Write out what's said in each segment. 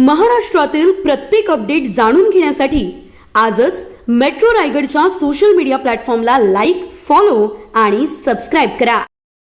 महाराष्ट्रातील प्रत्येक अपडेट जाणून घेण्यासाठी आजच मेट्रो रायगडच्या सोशल मीडिया प्लॅटफॉर्मला लाईक फॉलो आणि सबस्क्राईब करा.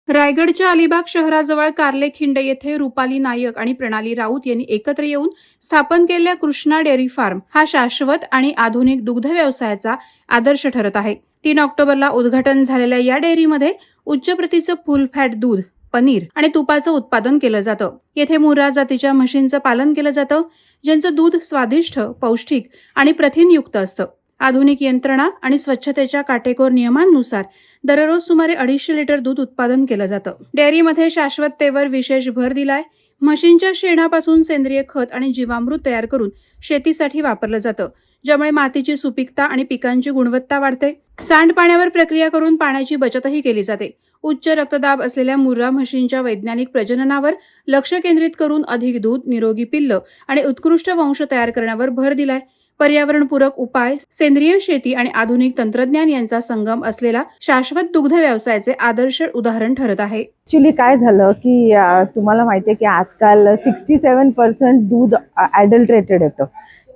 रायगडच्या अलिबाग शहराजवळ कार्लेखिंड येथे रुपाली नायक आणि प्रणाली राऊत यांनी एकत्र येऊन स्थापन केलेल्या कृष्णा डेअरी फार्म हा शाश्वत आणि आधुनिक दुग्ध व्यवसायाचा आदर्श ठरत आहे. तीन ऑक्टोबरला उद्घाटन झालेल्या या डेअरीमध्ये उच्च प्रतीचं फुल फॅट दूध पनीर आणि तुपाचं उत्पादन केलं जातं. येथे मुर्रा जातीच्या म्हशींचं पालन केलं जातं ज्यांचं दूध स्वादिष्ट पौष्टिक आणि प्रथिनयुक्त असतं. आधुनिक यंत्रणा आणि स्वच्छतेच्या काटेकोर नियमांनुसार दररोज सुमारे अडीचशे लिटर दूध उत्पादन केलं जातं. डेअरीमध्ये शाश्वततेवर विशेष भर दिलाय. म्हशींच्या शेणापासून सेंद्रिय खत आणि जीवामृत तयार करून शेतीसाठी वापरलं जातं. ज्यामुळे मातीची सुपीकता आणि पिकांची गुणवत्ता वाढते. सांडपाण्यावर प्रक्रिया करून पाण्याची बचतही केली जाते. उच्च रक्तदाब असलेल्या मुर्रा म्हशींच्या वैज्ञानिक प्रजननावर लक्ष केंद्रित करून अधिक दूध निरोगी पिल्ल आणि उत्कृष्ट वंश तयार करण्यावर भर दिलाय. पर्यावरणपूरक उपाय सेंद्रिय शेती आणि आधुनिक तंत्रज्ञान यांचा संगम असलेला शाश्वत दुग्ध व्यवसायाचे आदर्श उदाहरण ठरत आहे. ऍक्च्युली काय झालं की तुम्हाला माहिती आहे की आजकाल सिक्स्टी सेवन पर्सेंट दूध ॲडल्ट्रेटेड येतं.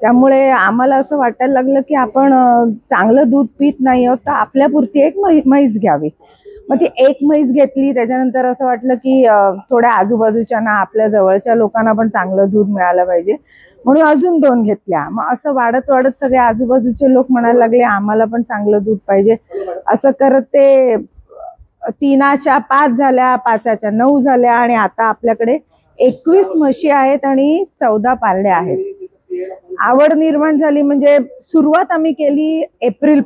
त्यामुळे आम्हाला असं वाटायला लागलं की आपण चांगलं दूध पित नाही आहोत तर आपल्यापुरती एक म्हैस घ्यावी. मग ती एक म्हैस घेतली त्याच्यानंतर असं वाटलं की थोड्या आजूबाजूच्या ना आपल्या जवळच्या लोकांना पण चांगलं दूध मिळालं पाहिजे. म्हणून अजून दोन घेतल्या. मग असं वाढत वाढत सगळे आजूबाजूचे लोक म्हणायला लागले आम्हाला पण चांगलं दूध पाहिजे. असं करत ते तीनाच्या पाच झाल्या पाचाच्या नऊ झाल्या आणि आता आपल्याकडे एकवीस म्हशी आहेत आणि चौदा पारड्या आहेत. आवड निर्माण झाली म्हणजे सुरुवात आम्ही केली एप्रिल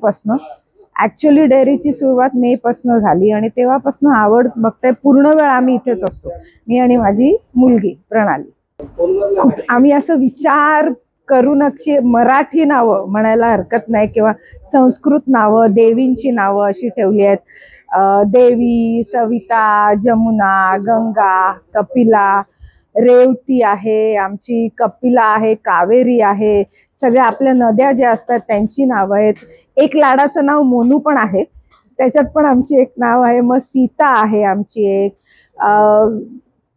पासन ऍक्च्युली डेअरीची सुरुवात मे पासन झाली आणि तेव्हापासून आवड बघताय पूर्ण वेळ आम्ही इथेच असतो. मी आणि माझी मुलगी प्रणाली. आम्ही असं विचार करून अशी मराठी नावं म्हणायला हरकत नाही किंवा संस्कृत नावं देवींची नावं अशी ठेवली आहेत. देवी सविता जमुना गंगा कपिला रेवती आहे आमची कपिला आहे कावेरी आहे. सगळ्या आपल्या नद्या ज्या असतात त्यांची नावं आहेत. एक लाडाचं नाव मोनू पण आहे. त्याच्यात पण आमची एक नाव आहे मग सीता आहे आमची एक.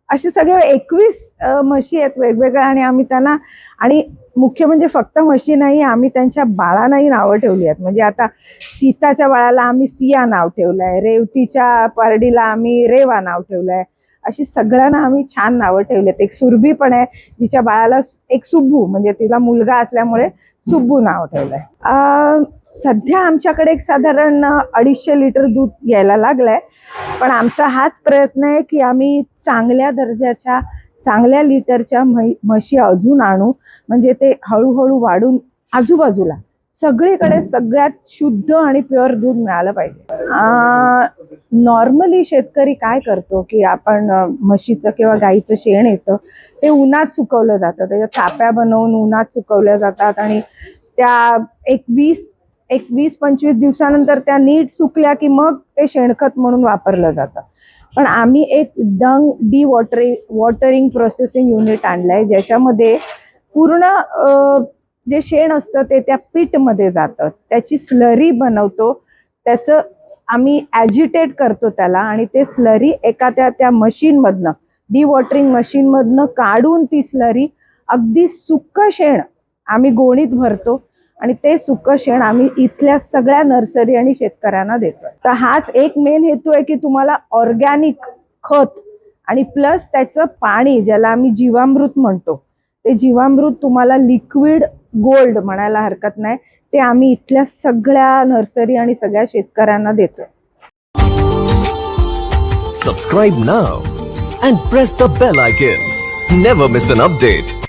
असे सगळे एकवीस म्हशी आहेत वेगवेगळ्या आणि आम्ही त्यांना आणि मुख्य म्हणजे फक्त म्हशी नाही आम्ही त्यांच्या बाळांनाही नावं ठेवली आहेत. म्हणजे आता सीताच्या बाळाला आम्ही सिया नाव ठेवलं आहे रेवतीच्या पारडीला आम्ही रेवा नाव ठेवलं आहे अशी सगळ्यांना आम्ही छान नावं ठेवलेत. एक सुरभी पण आहे तिच्या बाळाला एक सुब्बू म्हणजे तिला मुलगा असल्यामुळे सुब्बू नाव ठेवलं आहे सध्या आमच्याकडे एक साधारण अडीचशे लिटर दूध यायला लागलंय. पण आमचा हाच प्रयत्न आहे की आम्ही चांगल्या दर्जाच्या चांगल्या लिटरच्या म्हशी अजून आणू. म्हणजे ते हळूहळू वाढून आजूबाजूला सगळीकडे सगळ्यात शुद्ध आणि प्युअर दूध मिळालं पाहिजे. नॉर्मली शेतकरी काय करतो की आपण म्हशीचं किंवा गाईचं शेण येतं ते उन्हात सुकवलं जातं. त्याच्या थाप्या बनवून उन्हात सुकवल्या जातात आणि त्या एक वीस एक वीस पंचवीस दिवसानंतर त्या नीट सुकल्या की मग ते शेणखत म्हणून वापरलं जातं. पण आम्ही एक dung dewatering watering processing unit आणलंय ज्याच्यामध्ये पूर्ण जे शेण असतं ते त्या पीठमध्ये जातं. त्याची स्लरी बनवतो. त्याचं आम्ही ॲजिटेट करतो त्याला आणि ते स्लरी एका त्या त्या मशीनमधनं डी वॉटरिंग मशीनमधनं काढून ती स्लरी अगदी सुक्क शेण आम्ही गोणीत भरतो. आणि ते सुक्क शेण आम्ही इथल्या सगळ्या नर्सरी आणि शेतकऱ्यांना देतो तर हाच एक मेन हेतू आहे की तुम्हाला ऑर्गॅनिक खत आणि प्लस त्याचं पाणी ज्याला आम्ही जीवामृत म्हणतो ते जीवामृत तुम्हाला लिक्विड गोल्ड म्हणायला हरकत नाही ते आम्ही इथल्या सगळ्या नर्सरी आणि सगळ्या शेतकऱ्यांना देतो subscribe now and press the bell icon never miss an update